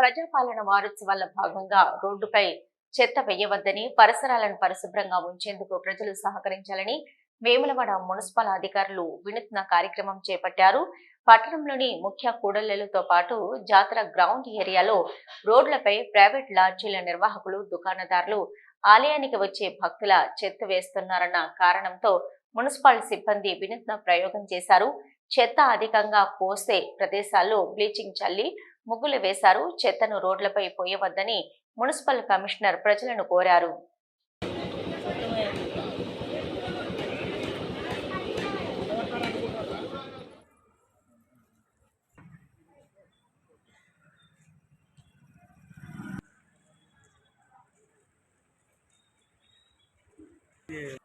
ప్రజాపాలన వారోత్సవాల భాగంగా రోడ్డుపై చెత్త వేయవద్దని పరిసరాలను పరిశుభ్రంగా ఉంచేందుకు ప్రజలు సహకరించాలని వేములవాడ మున్సిపల్ అధికారులు వినూత్న కార్యక్రమం చేపట్టారు. పట్టణంలోని ముఖ్య కూడళ్ళతో పాటు జాతర గ్రౌండ్ ఏరియాలో రోడ్లపై ప్రైవేట్ లాడ్జీల నిర్వాహకులు దుకాణదారులు ఆలయానికి వచ్చే భక్తుల చెత్త వేస్తున్నారన్న కారణంతో మున్సిపల్ సిబ్బంది వినూత్న ప్రయోగం చేశారు. చెత్త అధికంగా పోసే ప్రదేశాల్లో బ్లీచింగ్ చల్లి ముగ్గులు వేశారు చెత్తను రోడ్లపై పోయవద్దని మున్సిపల్ కమిషనర్ ప్రజలను కోరారు Yeah.